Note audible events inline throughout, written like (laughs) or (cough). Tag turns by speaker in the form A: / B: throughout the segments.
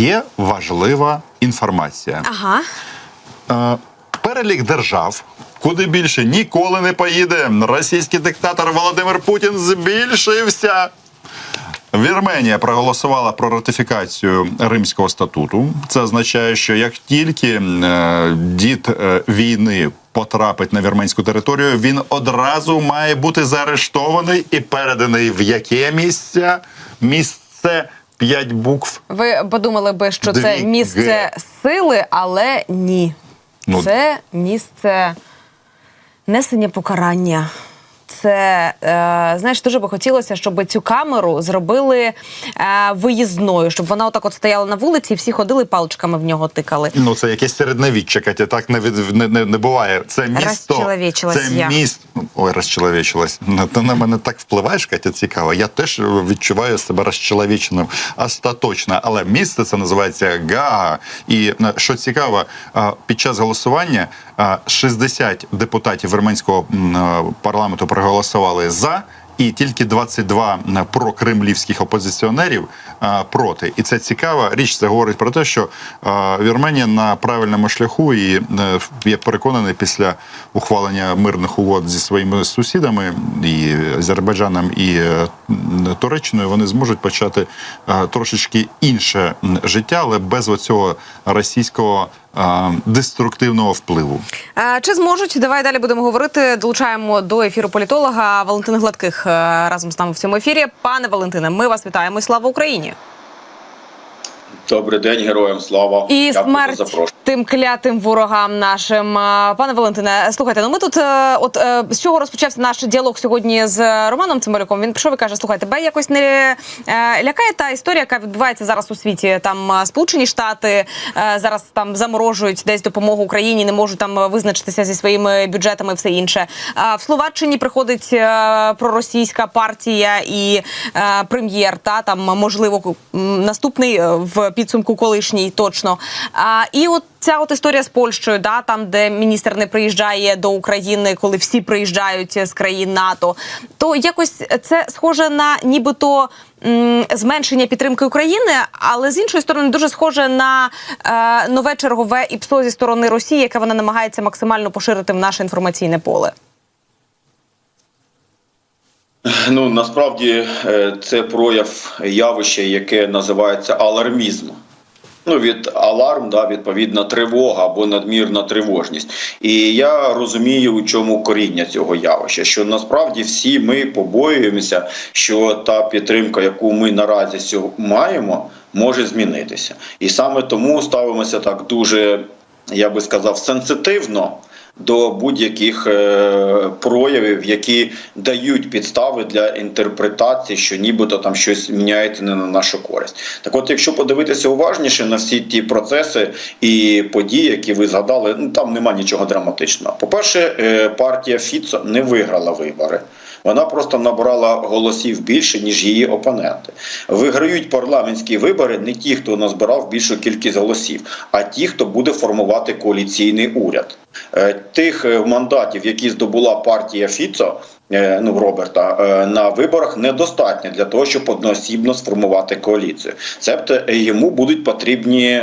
A: є важлива інформація.
B: Ага.
A: Е, Перелік держав, куди більше ніколи не поїде. Російський диктатор Володимир Путін збільшився. Вірменія проголосувала про ратифікацію Римського статуту. Це означає, що як тільки е, дід е, війни потрапить на вірменську територію, він одразу має бути заарештований і переданий в яке місце? Місце п'ять букв.
B: Ви подумали би, що
A: Дві
B: це місце
A: Г.
B: сили, але ні.
A: Ну,
B: Це місце несення покарання. Це е, знаєш, дуже би хотілося, щоб цю камеру зробили е, виїзною, щоб вона отак от стояла на вулиці, і всі ходили паличками в нього тикали.
A: Ну, це якесь середньовіччя, Катя, так не, від, не, не, не буває. Це місто. Це
B: я.
A: місто. Ой, розчеловечилась. На- Ти на мене так впливаєш, Катя, цікаво. Я теж відчуваю себе розчеловеченим остаточно. Але місто це називається Гаага. І е, що цікаво, під час голосування е, 60 депутатів вірменського е, парламенту проголосували за. І тільки 22 прокремлівських опозиціонерів а, проти. І це цікава річ. Це говорить про те, що а, Вірменія на правильному шляху, і е, я переконаний, після ухвалення мирних угод зі своїми сусідами і Азербайджаном і е, Туреччиною, вони зможуть почати е, трошечки інше життя, але без оцього російського е, деструктивного впливу.
B: Чи зможуть? Давай далі будемо говорити. Долучаємо до ефіру політолога Валентина Гладких е, разом з нами в цьому ефірі. Пане Валентине, ми вас вітаємо і слава Україні!
C: Добрий день, героям слава
B: І
C: Дякую
B: смерть тим клятим ворогам нашим. Пане Валентине, слухайте, ну ми тут, е, от е, з чого розпочався наш діалог сьогодні з Романом Цимбалюком. Він прийшов і каже: слухайте, тебе якось не е, лякає та історія, яка відбувається зараз у світі. Там Сполучені Штати зараз там заморожують десь допомогу Україні, не можуть там визначитися зі своїми бюджетами, і все інше. А в Словаччині приходить проросійська партія і прем'єр. Та там можливо наступний в підсумку колишній точно. А, і от ця от історія з Польщею, да, там, де міністр не приїжджає до України, коли всі приїжджають з країн НАТО, то якось це схоже на нібито. Зменшення підтримки України, але з іншої сторони дуже схоже на е, нове чергове ІПСО зі сторони Росії, яке вона намагається максимально поширити в наше інформаційне поле.
C: Ну насправді е, це прояв явища, яке називається алармізм. Ну, від аларм, да, відповідна тривога або надмірна тривожність. І я розумію, у чому коріння цього явища. Що насправді всі ми побоюємося, що та підтримка, яку ми наразі маємо, може змінитися. І саме тому ставимося так дуже, я би сказав, сенситивно. До будь-яких е, проявів, які дають підстави для інтерпретації, що нібито там щось міняється не на нашу користь. Так, от, якщо подивитися уважніше на всі ті процеси і події, які ви згадали, ну там нема нічого драматичного. По-перше, е, партія Фіцо не виграла вибори. Вона просто набрала голосів більше, ніж її опоненти. Виграють парламентські вибори не ті, хто назбирав більшу кількість голосів, а ті, хто буде формувати коаліційний уряд. Е, Тих е, мандатів, які здобула партія Фіцо. е, Ну, Роберта на виборах недостатньо для того, щоб одноосібно сформувати коаліцію. Себто йому будуть потрібні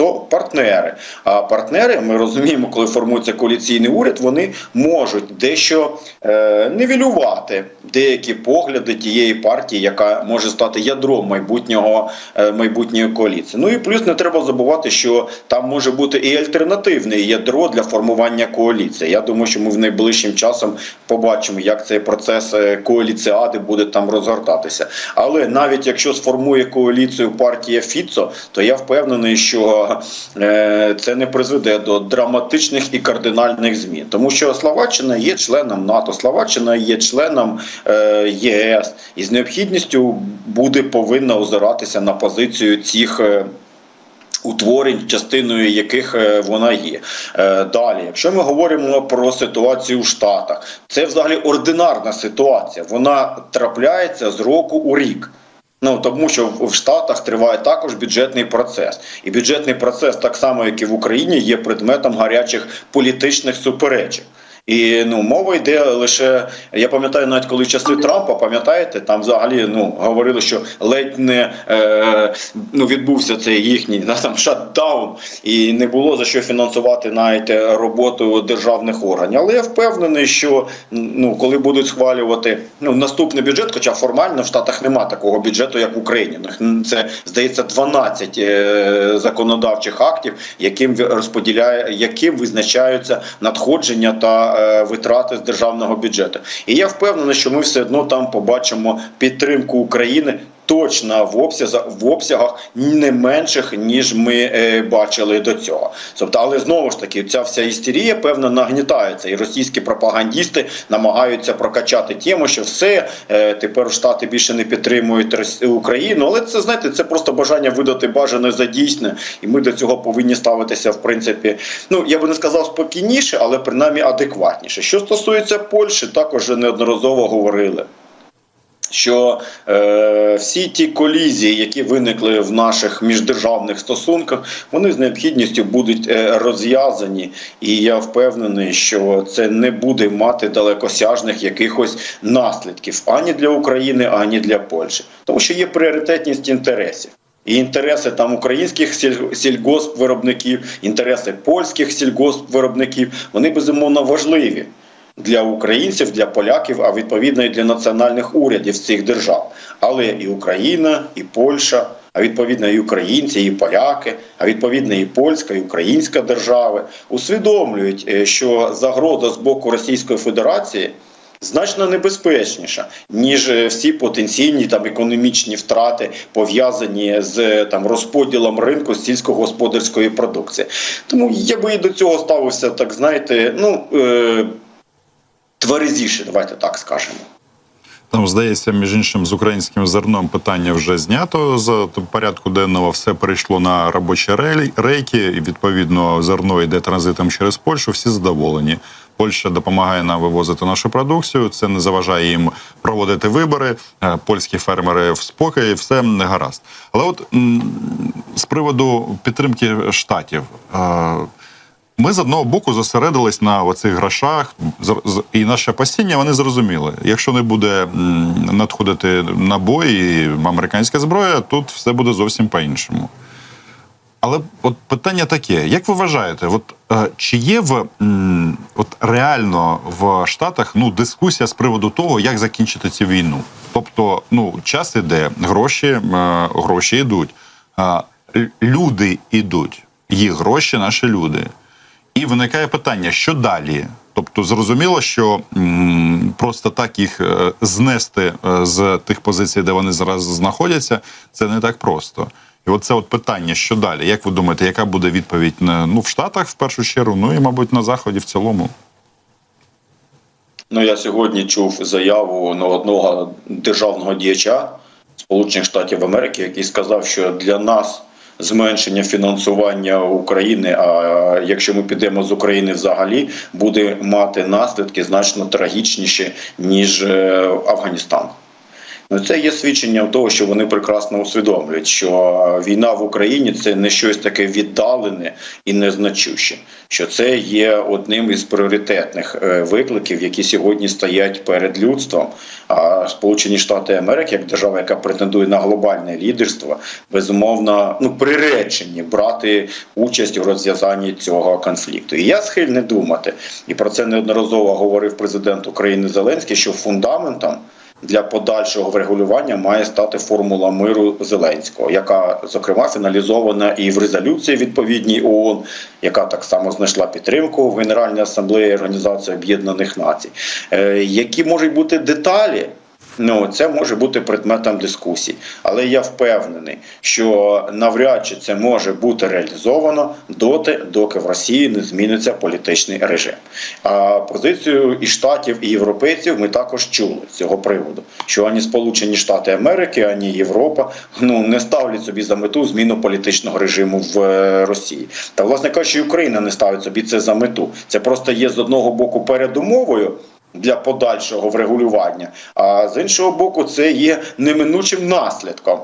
C: хто партнери. А партнери, ми розуміємо, коли формується коаліційний уряд, вони можуть дещо е, нівелювати деякі погляди тієї партії, яка може стати ядром майбутнього е, майбутньої коаліції. Ну і плюс не треба забувати, що там може бути і альтернативне ядро для формування коаліції. Я думаю, що ми в найближчим часом побачимо, як цей процес е, коаліціади буде там розгортатися. Але навіть якщо сформує коаліцію партія Фіцо, то я впевнений, що е, це не призведе до драматичних і кардинальних змін, тому що Словаччина є членом НАТО, Словаччина є членом е, ЄС, і з необхідністю буде повинна озиратися на позицію цих. е, Утворень, частиною яких вона є. Далі, якщо ми говоримо про ситуацію в Штатах, це взагалі ординарна ситуація. Вона трапляється з року у рік. Ну тому що в Штатах триває також бюджетний процес, і бюджетний процес, так само як і в Україні, є предметом гарячих політичних суперечок. І ну мова йде лише. Я пам'ятаю, навіть коли часи Трампа, пам'ятаєте, там взагалі ну говорили, що ледь не е, ну відбувся цей їхній там шатдаун, і не було за що фінансувати навіть е, роботу державних органів. Але я впевнений, що ну коли будуть схвалювати ну наступний бюджет, хоча формально в Штатах немає такого бюджету, як в Україні. Це здається 12 е, законодавчих актів, яким розподіляє, яким визначаються надходження та витрати з державного бюджету. І я впевнений, що ми все одно там побачимо підтримку України. Точно в обсязах в обсягах не менших ніж ми е, бачили до цього. Тобто, але знову ж таки, ця вся істерія певно нагнітається, і російські пропагандісти намагаються прокачати тему, що все е, тепер штати більше не підтримують Україну. Але це знаєте, це просто бажання видати бажане за дійсне, і ми до цього повинні ставитися в принципі. Ну я би не сказав спокійніше, але принаймні адекватніше. Що стосується Польщі, також неодноразово говорили що е, всі ті колізії, які виникли в наших міждержавних стосунках, вони з необхідністю будуть е, розв'язані, і я впевнений, що це не буде мати далекосяжних якихось наслідків ані для України, ані для Польщі, тому що є пріоритетність інтересів. І інтереси там українських сільгоспвиробників, інтереси польських сільгоспвиробників, вони безумовно важливі для українців, для поляків, а відповідно і для національних урядів цих держав. Але і Україна, і Польща, а відповідно і українці, і поляки, а відповідно і польська, і українська держави усвідомлюють, е, що загроза з боку Російської Федерації. Значно небезпечніша, ніж е, всі потенційні там економічні втрати пов'язані з е, там розподілом ринку сільськогосподарської продукції. Тому я би і до цього ставився, так знаєте, ну е, тверезіше, давайте так скажемо.
A: Там, здається, між іншим, з українським зерном питання вже знято з порядку денного. Все перейшло на робочі рейки, і відповідно зерно йде транзитом через Польщу. Всі задоволені. Польща допомагає нам вивозити нашу продукцію. Це не заважає їм проводити вибори. Е, Польські фермери в спокої, все не гаразд. Але от з приводу підтримки штатів. Ми з одного боку зосередились на оцих грошах, і наше опасіння вони зрозуміли. Якщо не буде надходити набої американська зброя, тут все буде зовсім по-іншому. Але от питання таке: як ви вважаєте, от е, чи є в от реально в Штатах ну дискусія з приводу того, як закінчити цю війну? Тобто, ну час іде, гроші, е, гроші йдуть, люди йдуть, їх гроші, наші люди. І виникає питання, що далі? Тобто, зрозуміло, що просто так їх е, знести е, з тих позицій, де вони зараз знаходяться, це не так просто. І от це от питання, що далі? Як ви думаєте, яка буде відповідь на ну в Штатах в першу чергу, ну і мабуть на заході в цілому?
C: Ну я сьогодні чув заяву ну, одного державного діяча Сполучених Штатів Америки, який сказав, що для нас зменшення фінансування України, а якщо ми підемо з України взагалі, буде мати наслідки значно трагічніші ніж е, Афганістан. Ну, це є свідченням того, що вони прекрасно усвідомлюють, що війна в Україні це не щось таке віддалене і незначуще, що це є одним із пріоритетних е, викликів, які сьогодні стоять перед людством. А Сполучені Штати Америки, як держава, яка претендує на глобальне лідерство, безумовно ну приречені брати участь у розв'язанні цього конфлікту. І я схильний думати, і про це неодноразово говорив президент України Зеленський, що фундаментом для подальшого врегулювання має стати формула миру Зеленського, яка зокрема фіналізована і в резолюції відповідній ООН, яка так само знайшла підтримку в Генеральній асамблеї Організації Об'єднаних Націй. Е, які можуть бути деталі? Ну, це може бути предметом дискусій, але я впевнений, що навряд чи це може бути реалізовано доти, доки в Росії не зміниться політичний режим. А позицію і штатів, і європейців ми також чули з цього приводу, що ані Сполучені Штати Америки, ані Європа ну не ставлять собі за мету зміну політичного режиму в е, Росії. Та власне кажучи, Україна не ставить собі це за мету. Це просто є з одного боку передумовою для подальшого врегулювання, а з іншого боку, це є неминучим наслідком.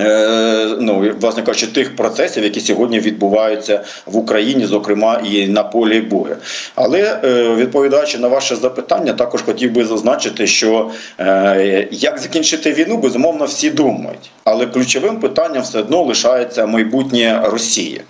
C: Е, ну, власне кажучи, тих процесів, які сьогодні відбуваються в Україні, зокрема і на полі бою. Але е, відповідаючи на ваше запитання, також хотів би зазначити, що е, як закінчити війну, безумовно, всі думають. Але ключовим питанням все одно лишається майбутнє Росії.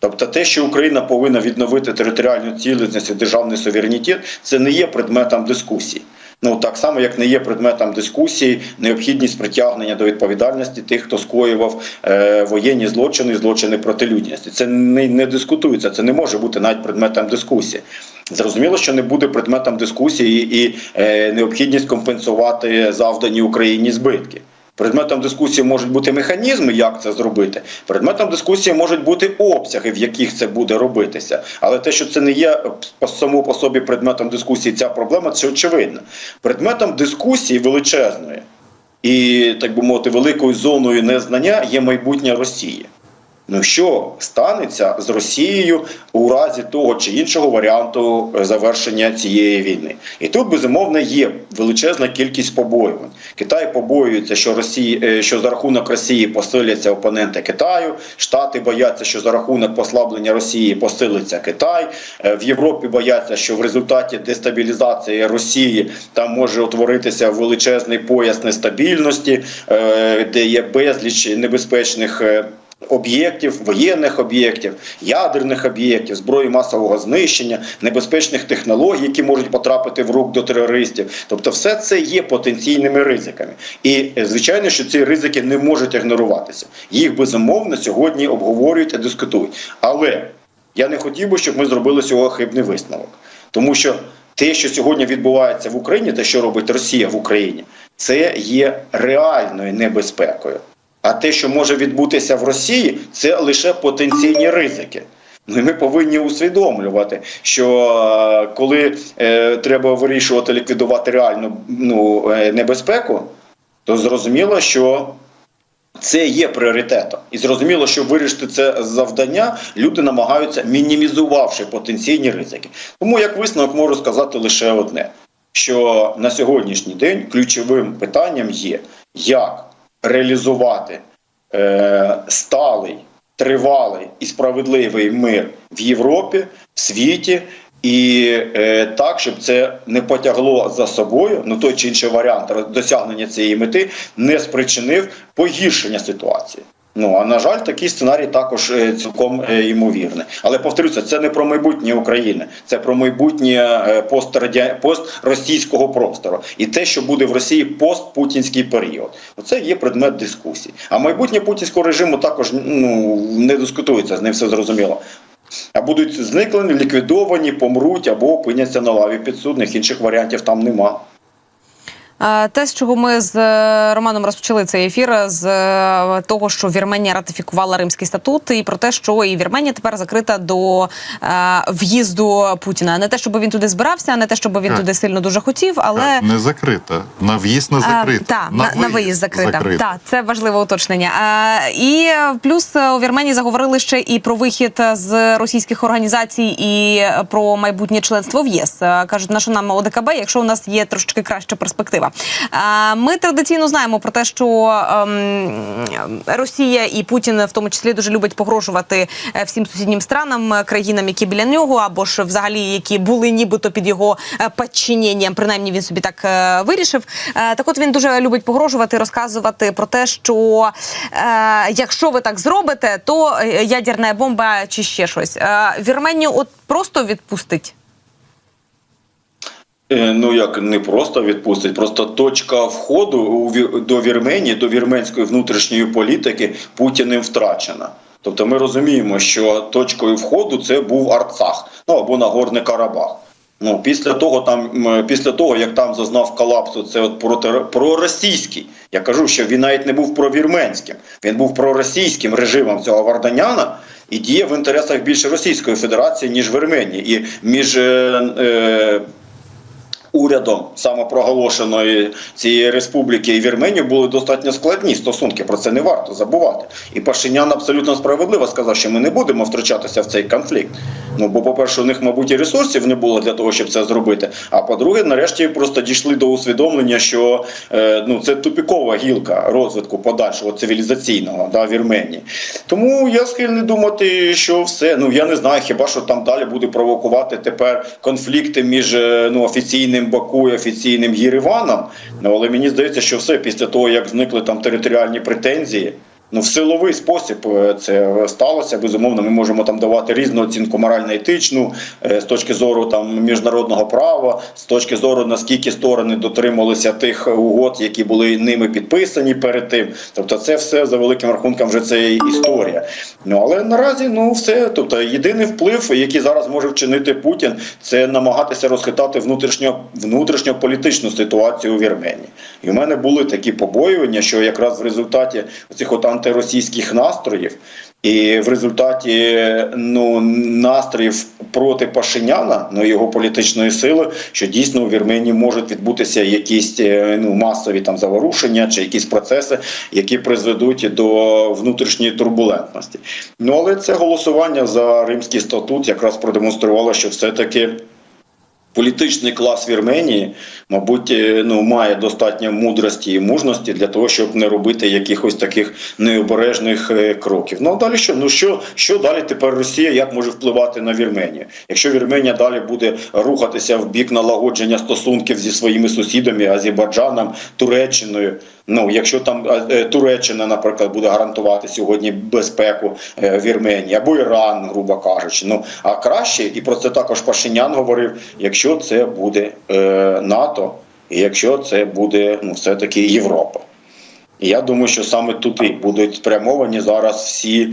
C: Тобто те, що Україна повинна відновити територіальну цілісність і державний суверенітет, це не є предметом дискусії. Ну так само, як не є предметом дискусії, необхідність притягнення до відповідальності тих, хто скоював е, воєнні злочини, злочини проти людяності. Це не, не дискутується, це не може бути навіть предметом дискусії. Зрозуміло, що не буде предметом дискусії і е, необхідність компенсувати завдані Україні збитки. Предметом дискусії можуть бути механізми, як це зробити. Предметом дискусії можуть бути обсяги, в яких це буде робитися. Але те, що це не є само по собі предметом дискусії, ця проблема, це очевидно. Предметом дискусії величезної і, так би мовити, великою зоною незнання є майбутнє Росії. Ну що станеться з Росією у разі того чи іншого варіанту е, завершення цієї війни? І тут безумовно є величезна кількість побоювань. Китай побоюється, що Росії, е, що за рахунок Росії посиляться опоненти Китаю. Штати бояться, що за рахунок послаблення Росії посилиться Китай. Е, В Європі бояться, що в результаті дестабілізації Росії там може утворитися величезний пояс нестабільності, де є безліч небезпечних. Об'єктів, воєнних об'єктів, ядерних об'єктів, зброї масового знищення, небезпечних технологій, які можуть потрапити в рук до терористів. Тобто, все це є потенційними ризиками. І е, звичайно, що ці ризики не можуть ігноруватися. Їх безумовно сьогодні обговорюють і дискутують. Але я не хотів би, щоб ми зробили цього хибний висновок, тому що те, що сьогодні відбувається в Україні, те, що робить Росія в Україні, це є реальною небезпекою. А те, що може відбутися в Росії, це лише потенційні ризики. Ну, і ми повинні усвідомлювати, що е, коли е, треба вирішувати ліквідувати реальну ну, е, небезпеку, то зрозуміло, що це є пріоритетом. І зрозуміло, що вирішити це завдання люди намагаються мінімізувавши потенційні ризики. Тому як висновок можу сказати лише одне: що на сьогоднішній день ключовим питанням є, як реалізувати е, сталий, тривалий і справедливий мир в Європі, в світі. І е, так, щоб це не потягло за собою, ну той чи інший варіант досягнення цієї мети не спричинив погіршення ситуації. Ну а на жаль, такий сценарій також е, цілком е, ймовірний. Але повторюся, це не про майбутнє України, це про майбутнє е, пострадя... постросійського простору і те, що буде в Росії постпутінський період. Оце є предмет дискусії. А майбутнє путінського режиму також ну не дискутується, з ним все зрозуміло. А будуть зниклені, ліквідовані, помруть або опиняться на лаві підсудних. Інших варіантів там нема.
B: Те, з чого ми з е, Романом розпочали цей ефір, з е, того, що Вірменія ратифікувала Римський статут, і про те, що і Вірменія тепер закрита до е, в'їзду Путіна. Не те, щоб він туди збирався, не те, щоб він
A: Так.
B: туди сильно дуже хотів, але
A: не закрита. На в'їзд не закрита.
B: так, на, на виїзд закрита. Так, це важливе уточнення. І плюс у Вірменії заговорили ще і про вихід з російських організацій і про майбутнє членство в ЄС. Кажуть, на що нам ОДКБ, якщо у нас є трошки краща перспектива. Ми традиційно знаємо про те, що ем, Росія і Путін в тому числі дуже любить погрожувати е, всім сусіднім странам, е, країнам, які біля нього, або ж взагалі які були нібито під його е, підчиненням. Принаймні він собі так вирішив. Так, от він дуже любить погрожувати, розказувати про те, що якщо ви так зробите, то ядерна бомба чи ще щось. Вірменію от просто відпустить.
C: Е, Ну як не просто відпустить, просто точка входу до Вірменії, до вірменської внутрішньої політики Путіним втрачена. Тобто ми розуміємо, що точкою входу це був Арцах, ну або Нагорний Карабах. Ну після того, там після того, як там зазнав колапсу, це от проти проросійський. Я кажу, що він навіть не був провірменським, він був проросійським режимом цього Варданяна і діє в інтересах більше Російської Федерації ніж Вірменії. І між е, е, урядом самопроголошеної цієї республіки і Вірменії були достатньо складні стосунки. Про це не варто забувати. І Пашинян абсолютно справедливо сказав, що ми не будемо втручатися в цей конфлікт. Ну бо, по-перше, у них, мабуть, і ресурсів не було для того, щоб це зробити. А по-друге, нарешті просто дійшли до усвідомлення, що е, ну це тупікова гілка розвитку подальшого цивілізаційного да, Вірменії. Тому я схильний думати, що все. Ну я не знаю, хіба що там далі буде провокувати тепер конфлікти між е, ну офіційним Баку і офіційним Єреваном. Ну але мені здається, що все після того, як зникли там територіальні претензії. Ну, в силовий спосіб е, це сталося. Безумовно, ми можемо там давати різну оцінку морально-етичну е, з точки зору там міжнародного права, з точки зору наскільки сторони дотрималися тих угод, які були ними підписані перед тим. Тобто, це все за великим рахунком вже це історія. Ну але наразі ну все. Тобто, єдиний вплив, який зараз може вчинити Путін, це намагатися розхитати внутрішньо внутрішньополітичну ситуацію у Вірменії. І в мене були такі побоювання, що якраз в результаті цих от антиросійських настроїв. І в результаті ну настроїв проти Пашиняна, ну його політичної сили, що дійсно у Вірменії можуть відбутися якісь е, ну масові там заворушення чи якісь процеси, які призведуть до внутрішньої турбулентності. Ну але це голосування за римський статут якраз продемонструвало, що все таки. Політичний клас Вірменії, мабуть, е, ну має достатньо мудрості і мужності для того, щоб не робити якихось таких необережних е, кроків. Ну а далі що? Ну що, що далі тепер Росія як може впливати на Вірменію? Якщо Вірменія далі буде рухатися в бік налагодження стосунків зі своїми сусідами, Азербайджаном, Туреччиною. Ну, якщо там е, Туреччина, наприклад, буде гарантувати сьогодні безпеку е, Вірменії або Іран, грубо кажучи, ну а краще, і про це також Пашинян говорив, якщо це буде е, НАТО, і якщо це буде ну, все-таки Європа. Я думаю, що саме туди будуть спрямовані зараз всі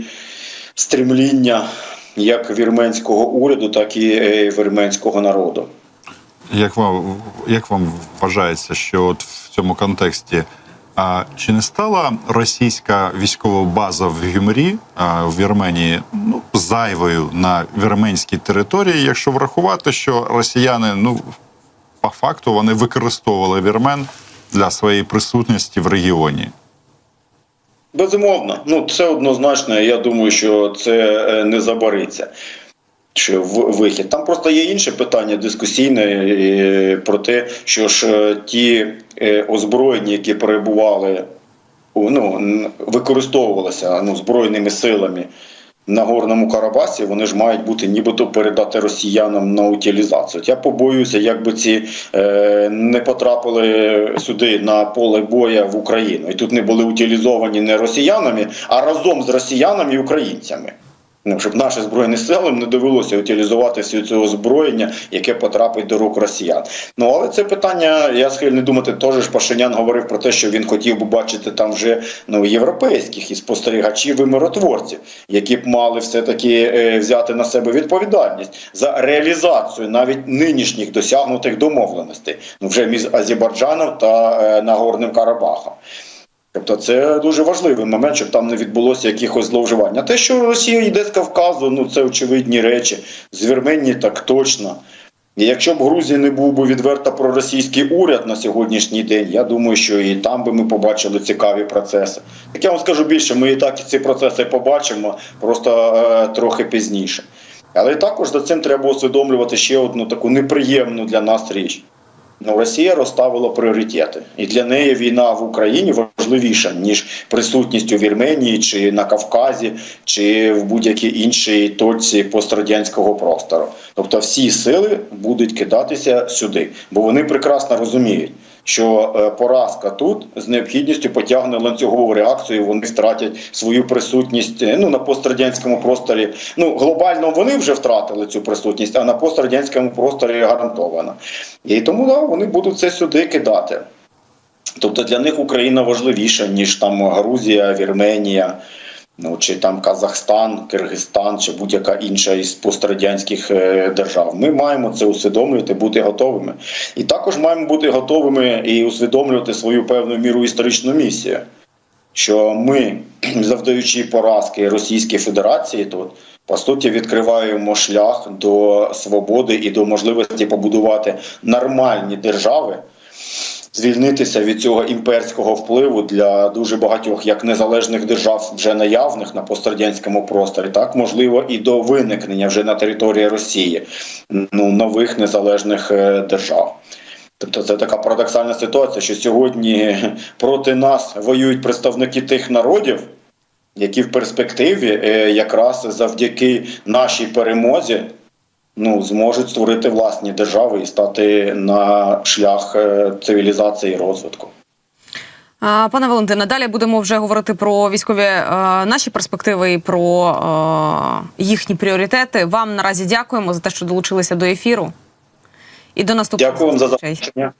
C: стремління як вірменського уряду, так і е, вірменського народу.
A: Як вам як вам вважається, що от в цьому контексті а чи не стала російська військова база в Гюмрі в Вірменії ну зайвою на вірменській території, якщо врахувати, що росіяни ну по факту вони використовували вірмен для своєї присутності в регіоні?
C: Безумовно, ну це однозначно. Я думаю, що це е, не забариться. В вихід там просто є інше питання дискусійне про те, що ж е, ті е, озброєння, які перебували ну використовувалися ну збройними силами на горному Карабасі, вони ж мають бути нібито передати росіянам на утилізацію. Я побоююся, якби ці е, не потрапили сюди на поле боя в Україну, і тут не були утилізовані не росіянами, а разом з росіянами і українцями. Ну, щоб наші збройні сили не довелося утилізувати все це озброєння, яке потрапить до рук росіян. Ну але це питання, я схильний думати, теж Пашинян говорив про те, що він хотів би бачити там вже ну європейських і спостерігачів і миротворців, які б мали все таки е, взяти на себе відповідальність за реалізацію навіть нинішніх досягнутих домовленостей, ну вже між Азербайджаном та е, Нагорним Карабахом. Тобто це дуже важливий момент, щоб там не відбулося якихось зловживань. А те, що Росія йде з Кавказу, ну це очевидні речі. З Вірменії так точно. І якщо б Грузії не був би відверто проросійський уряд на сьогоднішній день, я думаю, що і там би ми побачили цікаві процеси. Так я вам скажу більше, ми і так ці процеси побачимо, просто е, трохи пізніше. Але також за цим треба усвідомлювати ще одну таку неприємну для нас річ. Ну, Росія розставила пріоритети, і для неї війна в Україні важливіша ніж присутність у Вірменії чи на Кавказі, чи в будь-якій іншій точці пострадянського простору. Тобто, всі сили будуть кидатися сюди, бо вони прекрасно розуміють, що е, поразка тут з необхідністю потягне ланцюгову реакцію. Вони втратять свою присутність е, ну на пострадянському просторі. Ну глобально вони вже втратили цю присутність, а на пострадянському просторі гарантовано. І тому да, вони будуть це сюди кидати. Тобто для них Україна важливіша, ніж там Грузія, Вірменія, ну чи там Казахстан, Киргизстан, чи будь-яка інша із пострадянських е, держав. Ми маємо це усвідомлювати, бути готовими. І також маємо бути готовими і усвідомлювати свою певну міру історичну місію. що ми, (clears throat) завдаючи поразки Російській Федерації, тут по суті відкриваємо шлях до свободи і до можливості побудувати нормальні держави, звільнитися від цього імперського впливу для дуже багатьох як незалежних держав вже наявних на пострадянському просторі, так можливо і до виникнення вже на території Росії ну нових незалежних е, держав. Тобто це така парадоксальна ситуація, що сьогодні (laughs) проти нас воюють представники тих народів, які в перспективі е, якраз завдяки нашій перемозі ну, зможуть створити власні держави і стати на шлях е, цивілізації і розвитку.
B: Пане Валентине, далі будемо вже говорити про військові е, наші перспективи і про е, їхні пріоритети. Вам наразі дякуємо за те, що долучилися до ефіру. І до наступного
C: Дякую вам за запрошення.